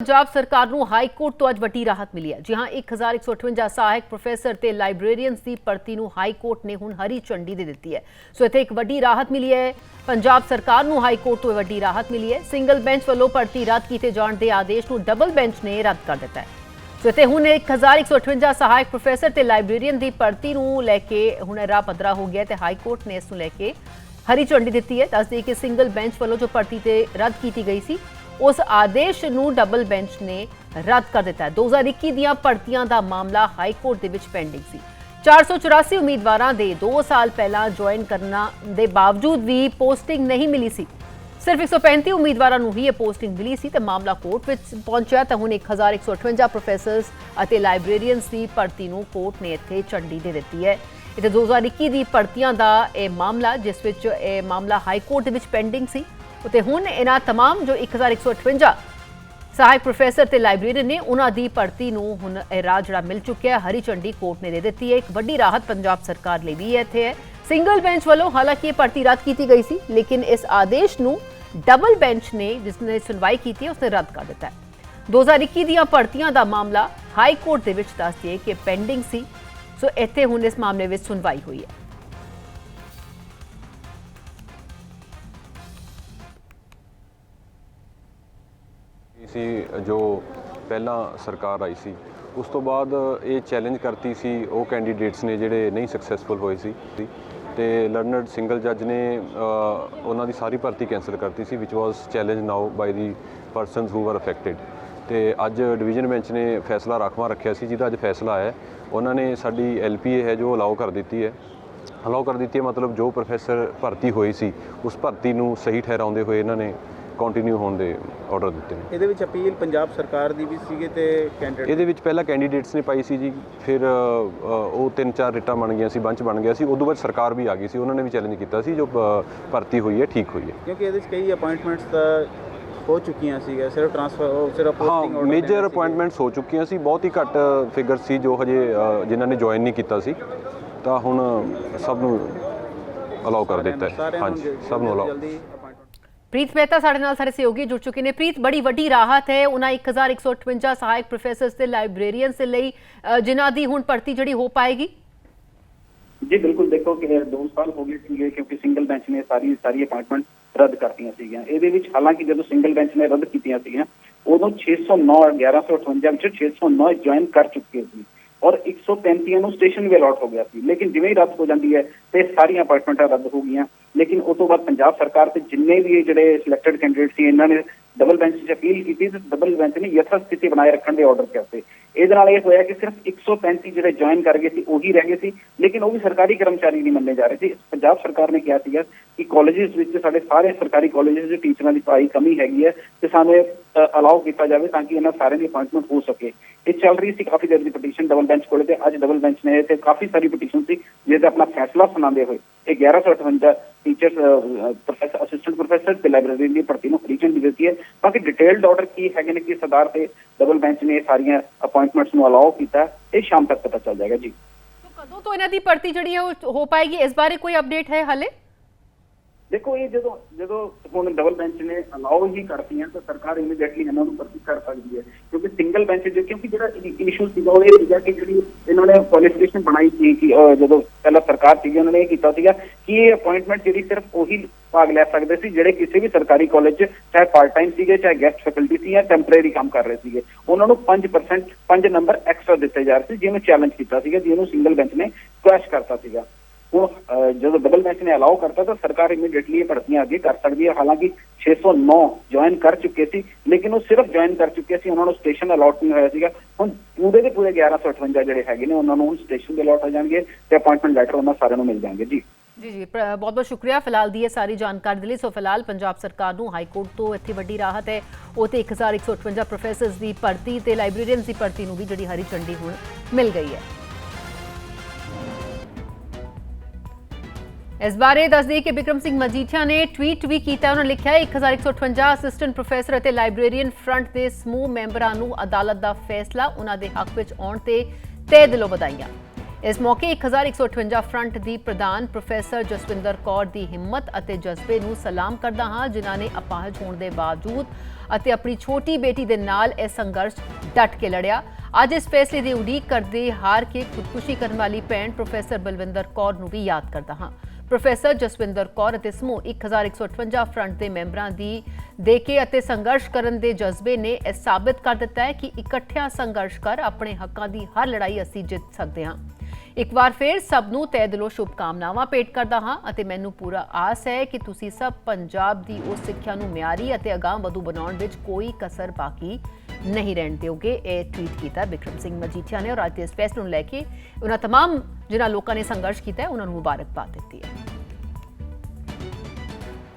ਪੰਜਾਬ ਸਰਕਾਰ ਨੂੰ high court ਤੋਂ ਅੱਜ ਵੱਡੀ ਰਾਹਤ ਮਿਲੀ ਹੈ। ਜੀ 1158 ਸਹਾਇਕ ਪ੍ਰੋਫੈਸਰ ਤੇ ਲਾਇਬ੍ਰੇਰੀਅਨਸ ਦੀ ਭਰਤੀ ਨੂੰ ਹਾਈ ਕੋਰਟ ਨੇ ਹੁਣ ਹਰੀ ਝੰਡੀ ਦੇ ਦਿੱਤੀ ਹੈ। ਸੋ ਇੱਥੇ ਇੱਕ ਵੱਡੀ ਰਾਹਤ ਮਿਲੀ ਹੈ। ਪੰਜਾਬ ਸਰਕਾਰ ਨੂੰ ਹਾਈ ਕੋਰਟ ਤੋਂ ਵੱਡੀ ਰਾਹਤ ਮਿਲੀ ਹੈ। ਸਿੰਗਲ ਬੈਂਚ ਵੱਲੋਂ ਭਰਤੀ ਰੱਦ ਕੀਤੇ ਜਾਣ ਦੇ ਆਦੇਸ਼ ਨੂੰ ਡਬਲ ਬੈਂਚ ਨੇ ਰੱਦ ਕਰ ਦਿੱਤਾ ਹੈ। ਸੋ ਇੱਥੇ ਹੁਣ 1158 ਸਹਾਇਕ ਪ੍ਰੋਫੈਸਰ ਤੇ ਲਾਇਬ੍ਰੇਰੀਅਨ ਦੀ ਭਰਤੀ ਨੂੰ ਲੈ ਕੇ ਹੁਣ ਰਾਹ ਪੱਧਰਾ ਹੋ ਗਿਆ ਤੇ ਹਾਈ ਕੋਰਟ ਨੇ ਇਸ ਨੂੰ ਲੈ ਕੇ ਹਰੀ ਝੰਡੀ ਦਿੱਤੀ ਹੈ। ਦੱਸਦੇ ਕਿ ਸਿੰਗਲ ਬੈਂਚ ਵੱਲੋਂ ਜੋ ਭਰਤੀ ਤੇ ਰੱਦ ਕੀਤੀ ਗਈ ਸੀ ਉਸ ਆਦੇਸ਼ ਨੂੰ ਡਬਲ ਬੈਂਚ ਨੇ ਰੱਦ ਕਰ ਦਿੱਤਾ ਹੈ। 2021 ਦੀਆਂ ਭਰਤੀਆਂ ਦਾ ਮਾਮਲਾ ਹਾਈ ਕੋਰਟ ਦੇ ਵਿੱਚ ਪੈਂਡਿੰਗ ਸੀ। 484 ਉਮੀਦਵਾਰਾਂ ਦੇ 2 ਸਾਲ ਪਹਿਲਾਂ ਜੁਆਇਨ ਕਰਨਾ ਦੇ ਬਾਵਜੂਦ ਵੀ ਪੋਸਟਿੰਗ ਨਹੀਂ ਮਿਲੀ ਸੀ। ਸਿਰਫ 135 ਉਮੀਦਵਾਰਾਂ ਨੂੰ ਹੀ ਇਹ ਪੋਸਟਿੰਗ ਮਿਲੀ ਸੀ ਤੇ ਮਾਮਲਾ ਕੋਰਟ ਵਿੱਚ ਪਹੁੰਚਿਆ ਤਾਂ ਹੁਣ 1158 ਪ੍ਰੋਫੈਸਰਸ ਅਤੇ ਲਾਇਬ੍ਰੇਰੀਅਨਸ ਦੀ ਭਰਤੀ ਨੂੰ ਕੋਰਟ ਨੇ ਇੱਥੇ ਝੰਡੀ ਦੇ ਦਿੱਤੀ ਹੈ। ਇਹ 2021 ਦੀ ਭਰਤੀਆਂ ਦਾ ਇਹ ਮਾਮਲਾ, ਜਿਸ ਵਿੱਚ ਇਹ ਮਾਮਲਾ ਹਾਈ ਕੋਰਟ ਦੇ ਵਿੱਚ ਪੈਂਡਿੰਗ ਸੀ। ਉਤੇ ਹੁਣ ਇਹਨਾਂ तमाम ਜੋ 1158 ਸਹਾਇਕ ਪ੍ਰੋਫੈਸਰ ਤੇ ਲਾਇਬ੍ਰੇਰੀਅਨ ਨੇ ਉਹਨਾਂ ਦੀ ਭਰਤੀ ਨੂੰ ਹੁਣ ਇਹ ਰਾਹ ਜਿਹੜਾ ਮਿਲ ਚੁੱਕਿਆ ਹੈ ਹਰੀ ਝੰਡੀ ਕੋਰਟ ਨੇ ਦੇ ਦਿੱਤੀ ਹੈ ਇੱਕ ਵੱਡੀ ਰਾਹਤ ਪੰਜਾਬ ਸਰਕਾਰ ਲਈ ਵੀ ਇੱਥੇ ਹੈ ਸਿੰਗਲ ਬੈਂਚ ਵੱਲੋਂ ਹਾਲਾਂਕਿ ਇਹ ਭਰਤੀ ਰੱਦ ਕੀਤੀ ਗਈ ਸੀ ਲੇਕਿਨ ਇਸ ਆਦੇਸ਼ ਨੂੰ ਡਬਲ ਬੈਂਚ ਨੇ ਜਿਸ ਨੇ ਸੁਣਵਾਈ ਕੀਤੀ ਹੈ ਉਸਨੇ ਰੱਦ ਕਰ ਦਿੱਤਾ ਹੈ 2021 ਦੀਆਂ ਭਰਤੀਆਂ ਦਾ ਮਾਮਲਾ ਹਾਈ ਕੋਰਟ ਦੇ ਵਿੱਚ ਦੱਸ ਦਈਏ ਕਿ ਪੈਂਡਿੰਗ ਸੀ ਸੋ ਇੱਥੇ ਹੁਣ ਇਸ ਮਾਮਲੇ ਵਿੱਚ ਸੁਣਵਾਈ ਹੋਈ ਹੈ ਸੀ, ਜੋ ਪਹਿਲਾਂ ਸਰਕਾਰ ਆਈ ਸੀ। ਉਸ ਤੋਂ ਬਾਅਦ ਇਹ ਚੈਲੰਜ ਕਰਤੀ ਸੀ, ਉਹ ਕੈਂਡੀਡੇਟਸ ਨੇ ਜਿਹੜੇ ਨਹੀਂ ਸਕਸੈਸਫੁਲ ਹੋਏ ਸੀ। ਤੇ ਲਰਨਡ ਸਿੰਗਲ ਜੱਜ ਨੇ ਉਹਨਾਂ ਦੀ ਸਾਰੀ ਭਰਤੀ ਕੈਂਸਲ ਕਰਤੀ ਸੀ ਵਿਚ ਵਾਸ ਚੈਲੰਜ ਨਾਓ ਬਾਈ ਦੀ ਪਰਸਨਸ ਹੂ ਵਰ ਅਫੈਕਟਡ ਤੇ ਅੱਜ ਡਿਵੀਜ਼ਨ ਬੈਂਚ ਨੇ ਫੈਸਲਾ ਰਾਖਵਾਂ ਰੱਖਿਆ ਸੀ, ਜਿਹਦਾ ਅੱਜ ਫੈਸਲਾ ਆਇਆ। ਉਹਨਾਂ ਨੇ ਸਾਡੀ ਐਲਪੀਏ ਹੈ, ਜੋ ਅਲਾਉ ਕਰ ਦਿੱਤੀ ਹੈ। ਅਲਾਉ ਕਰ ਦਿੱਤੀ ਹੈ, ਮਤਲਬ ਜੋ ਪ੍ਰੋਫੈਸਰ ਭਰਤੀ ਹੋਈ ਸੀ, ਉਸ ਭਰਤੀ ਨੂੰ ਸਹੀ ਠਹਿਰਾਉਂਦੇ ਹੋਏ ਇਹਨਾਂ ਨੇ ਕੰਟੀਨਿਊ ਹੋਣ ਦੇ ਆਰਡਰ ਦਿੱਤੇ ਨੇ। ਇਹਦੇ ਵਿੱਚ ਅਪੀਲ ਪੰਜਾਬ ਸਰਕਾਰ ਦੀ ਵੀ ਸੀਗੇ ਤੇ ਕੈਂਡੀਡੇਟ ਇਹਦੇ ਵਿੱਚ ਪਹਿਲਾਂ ਕੈਂਡੀਡੇਟਸ ਨੇ ਪਾਈ ਸੀ ਜੀ ਫਿਰ ਉਹ ਤਿੰਨ ਚਾਰ ਰਿਟਾਂ ਬਣ ਗਈਆਂ ਸੀ ਬੰਚ ਬਣ ਗਿਆ ਸੀ ਉਦੋਂ ਬਾਅਦ ਸਰਕਾਰ ਵੀ ਆ ਗਈ ਸੀ ਉਹਨਾਂ ਨੇ ਵੀ ਚੈਲੰਜ ਕੀਤਾ ਸੀ ਜੋ ਭਰਤੀ ਹੋਈ ਹੈ ਠੀਕ ਹੋਈ ਹੈ। ਕਿਉਂਕਿ ਇਹਦੇ ਵਿੱਚ ਕਈ ਅਪਾਇੰਟਮੈਂਟਸ ਤਾਂ ਹੋ ਚੁੱਕੀਆਂ ਸੀਗਾ ਸਿਰਫ ਟ੍ਰਾਂਸਫਰ ਸਿਰਫ ਹਾਂ ਪੋਸਟਿੰਗ ਮੇਜਰ ਅਪਾਇੰਟਮੈਂਟਸ ਹੋ ਚੁੱਕੀਆਂ ਸੀ ਬਹੁਤ ਹੀ ਘੱਟ ਫਿਗਰ ਸੀ ਜੋ ਹਜੇ ਜਿਨ੍ਹਾਂ ਨੇ ਜੁਆਇਨ ਨਹੀਂ ਕੀਤਾ ਸੀ। ਤਾਂ ਹੁਣ ਸਭ ਨੂੰ ਅਲਾਉ ਕਰ ਦਿੱਤਾ ਹੈ। ਹਾਂਜੀ ਸਭ ਨੂੰ ਅਲਾਉ ਪ੍ਰੀਤ ਮਹਿਤਾ ਸਾਡੇ ਨਾਲ ਸਾਰੇ ਸਹਿਯੋਗੀ ਜੁੜ ਚੁੱਕੇ ਨੇ। ਪ੍ਰੀਤ, ਬੜੀ ਵੱਡੀ ਰਾਹਤ ਹੈ। ਉਹਨਾਂ 1158 ਸਹਾਇਕ ਪ੍ਰੋਫੈਸਰਸ ਤੇ ਲਾਇਬ੍ਰੇਰੀਅਨਸ ਦੇ ਲਈ ਜਿਨ੍ਹਾਂ ਦੀ ਹੁਣ ਭਰਤੀ ਜਿਹੜੀ ਹੋ ਪਾਏਗੀ। ਜੀ, ਬਿਲਕੁਲ ਦੇਖੋ ਕਿ 2 ਸਾਲ ਹੋ ਗਏ ਸੀਗੇ ਕਿਉਂਕਿ ਸਿੰਗਲ ਬੈਂਚ ਨੇ ਸਾਰੀ ਸਾਰੀ ਅਪਾਇੰਟਮੈਂਟ ਰੱਦ ਕਰਤੀਆਂ ਸੀਗੀਆਂ। ਇਹਦੇ ਵਿੱਚ ਹਾਲਾਂਕਿ ਜਦੋਂ ਸਿੰਗਲ ਬੈਂਚ ਨੇ ਰੱਦ ਕੀਤੀਆਂ ਸੀਗੀਆਂ, ਉਦੋਂ 609 1158 ਵਿੱਚ 609 ਜੁਆਇਨ ਕਰ ਚੁੱਕੇ ਸੀ। ਔਰ 135 ਨੂੰ ਸਟੇਸ਼ਨ ਵੀ ਅਲਾਟ ਹੋ ਗਿਆ ਸੀ। ਲੇਕਿਨ ਜਿਵੇਂ ਹੀ ਰੱਦ ਹੋ ਜਾਂਦੀ ਹੈ, ਤੇ ਸਾਰੀਆਂ ਅਪਾਇੰਟਮੈਂਟਾਂ ਰੱਦ ਹੋ ਗਈਆਂ। ਲੇਕਿਨ ਉਸ ਤੋਂ ਬਾਅਦ ਪੰਜਾਬ ਸਰਕਾਰ ਤੇ ਜਿੰਨੇ ਵੀ ਜਿਹੜੇ ਸਿਲੈਕਟਡ ਕੈਂਡੀਡੇਟ ਸੀ, ਇਹਨਾਂ ਨੇ ਡਬਲ ਬੈਂਚ 'ਚ ਅਪੀਲ ਕੀਤੀ ਤੇ ਡਬਲ ਬੈਂਚ ਨੇ ਯਥਾ ਸਥਿਤੀ ਬਣਾਏ ਰੱਖਣ ਦੇ ਆਰਡਰ ਕਰਤੇ ਇਹਦੇ ਨਾਲ ਇਹ ਹੋਇਆ ਕਿ ਸਿਰਫ 135 ਜਿਹੜੇ ਜੁਆਇਨ ਕਰ ਗਏ ਸੀ, ਉਹੀ ਰਹਿ ਗਏ ਸੀ, ਲੇਕਿਨ ਉਹ ਵੀ ਸਰਕਾਰੀ ਕਰਮਚਾਰੀ ਨਹੀਂ ਮੰਨੇ ਜਾ ਰਹੇ ਸੀ। ਪੰਜਾਬ ਸਰਕਾਰ ਨੇ ਕਿਹਾ ਸੀਗਾ ਕਿ ਕਾਲਜਿਸ ਵਿੱਚ ਸਾਡੇ ਸਾਰੇ ਸਰਕਾਰੀ ਕਾਲਜਿਸ ਦੇ ਟੀਚਰਾਂ ਦੀ ਭਾਰੀ ਕਮੀ ਹੈਗੀ ਹੈ ਤੇ ਸਾਨੂੰ ਇਹ ਅਲਾਉ ਕੀਤਾ ਜਾਵੇ ਤਾਂ ਕਿ ਇਹਨਾਂ ਸਾਰਿਆਂ ਦੀ ਅਪਾਇੰਟਮੈਂਟ ਹੋ ਸਕੇ। ਇਹ ਚੱਲ ਰਹੀ ਸੀ ਕਾਫੀ ਦੇਰ ਦੀ ਪਟੀਸ਼ਨ ਡਬਲ ਬੈਂਚ ਕੋਲੇ ਤੇ ਅੱਜ ਡਬਲ ਬੈਂਚ ਨੇ ਤੇ ਕਾਫੀ ਸਾਰੀ ਪਟੀਸ਼ਨ ਸੀ, ਜਿਹਦੇ ਆਪਣਾ ਫੈਸਲਾ ਸੁਣਾਉਂਦੇ ਹੋਏ 1158 ਟੀਚਰਸ ਪ੍ਰੋਫੈਸਰ ਅਸਿਸਟੈਂਟ ਪ੍ਰੋਫੈਸਰ ਤੇ ਲਾਇਬ੍ਰੇਰੀ ਦੀ ਭਰਤੀ ਨੂੰ ਰੀਜਨ ਦੀ ਦਿੱਤੀ ਹੈ। ਬਾਕੀ ਡਿਟੇਲਡ ਆਰਡਰ ਕੀ ਹੈਗੇ ਨੇ ਕਿਸ ਆਧਾਰ ਤੇ ਡਬਲ ਬੈਂਚ ਨੇ ਸਾਰੀਆਂ ਅਪਾਇੰਟਮੈਂਟਸ ਨੂੰ ਅਲਾਉ ਕੀਤਾ ਇਹ ਸ਼ਾਮ ਤੱਕ ਪਤਾ ਚੱਲ ਜਾਏਗਾ ਜੀ। ਕਦੋਂ ਤੋਂ ਇਹਨਾਂ ਦੀ ਭਰਤੀ ਜਿਹੜੀ ਹੈ ਉਹ ਹੋ ਪਾਏਗੀ? ਇਸ ਬਾਰੇ ਕੋਈ ਅਪਡੇਟ ਹੈ ਹਾਲੇ? ਦੇਖੋ ਇਹ ਜਦੋਂ ਜਦੋਂ ਹੁਣ ਡਬਲ ਬੈਂਚ ਨੇ ਅਲਾਉ ਹੀ ਕਰਤੀਆਂ ਤਾਂ ਸਰਕਾਰ ਇਮੀਡੀਏਟਲੀ ਇਹਨਾਂ ਨੂੰ ਭਰਤੀ ਕਰ ਸਕਦੀ ਹੈ। ਕਿਉਂਕਿ ਬੈਂਚ ਜੋ ਕਿਉਂਕਿ ਜਿਹੜਾ ਇਸ਼ੂ ਸੀਗਾ, ਉਹ ਇਹ ਸੀਗਾ ਕਿ ਜਿਹੜੀ ਇਹਨਾਂ ਨੇ ਕੁਆਲੀਫਿਕੇਸ਼ਨ ਬਣਾਈ ਸੀ ਕਿ ਜਦੋਂ ਪਹਿਲਾਂ ਸਰਕਾਰ ਸੀਗੀ, ਉਹਨਾਂ ਨੇ ਇਹ ਕੀਤਾ ਸੀਗਾ ਕਿ ਇਹ ਅਪਾਇੰਟਮੈਂਟ ਜਿਹੜੀ ਸਿਰਫ ਉਹੀ ਭਾਗ ਲੈ ਸਕਦੇ ਸੀ, ਜਿਹੜੇ ਕਿਸੇ ਵੀ ਸਰਕਾਰੀ ਕਾਲਜ 'ਚ, ਚਾਹੇ ਪਾਰਟ ਟਾਈਮ ਸੀਗੇ, ਚਾਹੇ ਗੈਸਟ ਫੈਕਲਟੀ ਸੀ, ਜਾਂ ਟੈਂਪਰੇਰੀ ਕੰਮ ਕਰ ਰਹੇ ਸੀਗੇ। ਉਹਨਾਂ ਨੂੰ 5% 5 ਨੰਬਰ ਐਕਸਟਰਾ ਦਿੱਤੇ ਜਾ ਰਹੇ ਸੀ, ਜਿਹਨੂੰ ਚੈਲੰਜ ਕੀਤਾ ਸੀਗਾ, ਜਿਹਨੂੰ ਸਿੰਗਲ ਬੈਂਚ ਨੇ ਕੁਐਸ਼ ਕਰਤਾ ਸੀਗਾ। ਹੁਣ ਅਹ, ਜਦੋਂ ਡਬਲ ਬੈਂਚ ਨੇ ਅਲਾਉ ਕਰਤਾ ਤਾਂ ਸਰਕਾਰ ਇਮੀਡੀਏਟਲੀ ਇਹ ਭਰਤੀਆਂ ਅੱਗੇ ਕਰ ਸਕਦੀ ਹਾਲਾਂਕਿ 609 ਜੁਆਇਨ ਕਰ ਚੁੱਕੇ ਸੀ ਲੇਕਿਨ ਉਹ ਸਿਰਫ ਜੁਆਇਨ ਕਰ ਚੁੱਕੇ ਸੀ। ਉਹਨਾਂ ਨੂੰ ਸਟੇਸ਼ਨ ਅਲਾਟ ਨਹੀਂ ਹੋਇਆ ਸੀਗਾ। ਹੁਣ ਪੂਰੇ ਦੇ ਪੂਰੇ 1158 ਜਿਹੜੇ ਹੈਗੇ ਨੇ ਉਹਨਾਂ ਨੂੰ ਸਟੇਸ਼ਨ ਦੇ ਅਲਾਟ ਹੋ ਜਾਣਗੇ ਤੇ ਅਪਾਇੰਟਮੈਂਟ ਲੈਟਰ ਉਹਨਾਂ ਸਾਰਿਆਂ ਨੂੰ ਮਿਲ ਜਾਣਗੇ। ਜੀ। ਜੀ ਜੀ। ਬਹੁਤ ਬਹੁਤ ਸ਼ੁਕਰੀਆ ਫਿਲਹਾਲ ਦੀ ਇਹ ਸਾਰੀ ਜਾਣਕਾਰੀ ਦੇ ਲਈ। ਸੋ ਫਿਲਹਾਲ ਪੰਜਾਬ ਸਰਕਾਰ ਨੂੰ ਹਾਈ ਕੋਰਟ ਤੋਂ ਇੱਥੇ ਵੱਡੀ ਰਾਹਤ ਹੈ। ਉਹ ਤੇ 1158 ਪ੍ਰੋਫੈਸਰਸ ਦੀ ਭਰਤੀ ਤੇ ਲਾਇਬ੍ਰੇਰੀਅਨਸ ਦੀ ਭਰਤੀ ਨੂੰ ਵੀ ਜਿਹੜੀ ਹਰੀ ਝੰਡੀ ਹੁਣ ਮਿਲ ਗਈ ਹੈ। ਇਸ ਬਾਰੇ ਦੱਸ ਕਿ ਬਿਕਰਮ ਸਿੰਘ ਮਜੀਠੀਆ ਨੇ ਟਵੀਟ ਵੀ ਕੀਤਾ, ਉਹਨਾਂ ਲਿਖਿਆ ਹੈ 1158 ਅਸਿਸਟੈਂਟ ਪ੍ਰੋਫੈਸਰ ਅਤੇ ਲਾਇਬ੍ਰੇਰੀਅਨ ਫਰੰਟ ਦੇ ਸਮੂਹ ਮੈਂਬਰਾਂ ਨੂੰ ਅਦਾਲਤ ਦਾ ਫੈਸਲਾ ਉਹਨਾਂ ਦੇ ਹੱਕ ਵਿੱਚ ਆਉਣ ਤੇ ਤਹਿ ਦਿਲੋਂ ਵਧਾਈਆਂ। ਇਸ ਮੌਕੇ 1158 ਫਰੰਟ ਦੀ ਪ੍ਰਧਾਨ ਪ੍ਰੋਫੈਸਰ ਜਸਵਿੰਦਰ ਕੌਰ ਦੀ ਹਿੰਮਤ ਅਤੇ ਜਜ਼ਬੇ ਨੂੰ ਸਲਾਮ ਕਰਦਾ ਹਾਂ, ਜਿਨ੍ਹਾਂ ਨੇ ਅਪਾਹਜ ਹੋਣ ਦੇ ਬਾਵਜੂਦ ਅਤੇ ਆਪਣੀ ਛੋਟੀ ਬੇਟੀ ਦੇ ਨਾਲ ਇਹ ਸੰਘਰਸ਼ ਡਟ ਕੇ ਲੜਿਆ। ਅੱਜ ਇਸ ਫੈਸਲੇ ਦੀ ਉਡੀਕ ਕਰਦੇ ਹਾਰ ਕੇ ਖੁਦਕੁਸ਼ੀ ਕਰਨ ਵਾਲੀ ਭੈਣ ਪ੍ਰੋਫੈਸਰ ਬਲਵਿੰਦਰ ਕੌਰ ਨੂੰ ਵੀ ਯਾਦ ਕਰਦਾ ਹਾਂ। ਪ੍ਰੋਫੈਸਰ ਜਸਵਿੰਦਰ ਕੌਰ ਅਤੇ ਸਮੂਹ 1158 ਫਰੰਟ ਦੇ ਮੈਂਬਰਾਂ ਦੀ ਦੇ ਕੇ ਅਤੇ ਸੰਘਰਸ਼ ਕਰਨ ਦੇ ਜਜ਼ਬੇ ਨੇ ਇਹ ਸਾਬਤ ਕਰ ਦਿੱਤਾ ਹੈ ਕਿ ਇਕੱਠਿਆਂ ਸੰਘਰਸ਼ ਕਰ ਆਪਣੇ ਹੱਕਾਂ ਦੀ ਹਰ ਲੜਾਈ ਅਸੀਂ ਜਿੱਤ ਸਕਦੇ ਹਾਂ। ਇੱਕ ਵਾਰ ਫੇਰ ਸਭ ਨੂੰ ਤਹਿ ਦਿਲੋਂ ਸ਼ੁਭਕਾਮਨਾਵਾਂ ਭੇਟ ਕਰਦਾ ਹਾਂ ਅਤੇ ਮੈਨੂੰ ਪੂਰਾ ਆਸ ਹੈ ਕਿ ਤੁਸੀਂ ਸਭ ਪੰਜਾਬ ਦੀ ਉਸ ਸਿੱਖਿਆ ਨੂੰ ਮਿਆਰੀ ਅਤੇ ਅਗਾਂਹ ਵਧੂ ਬਣਾਉਣ ਵਿੱਚ ਕੋਈ ਕਸਰ ਬਾਕੀ ਨਹੀਂ ਰਹਿਣ ਦਿਓਗੇ ਇਹ ਟਵੀਟ ਕੀਤਾ ਬਿਕਰਮ ਸਿੰਘ ਮਜੀਠੀਆ ਨੇ ਔਰ ਅੱਜ ਦੇ ਇਸ ਫੈਸਲੇ ਨੂੰ ਲੈ ਕੇ ਉਹਨਾਂ तमाम ਜਿਨ੍ਹਾਂ ਲੋਕਾਂ ਨੇ ਸੰਘਰਸ਼ ਕੀਤਾ ਹੈ ਉਹਨਾਂ ਨੂੰ ਮੁਬਾਰਕਬਾਦ ਦਿੱਤੀ ਹੈ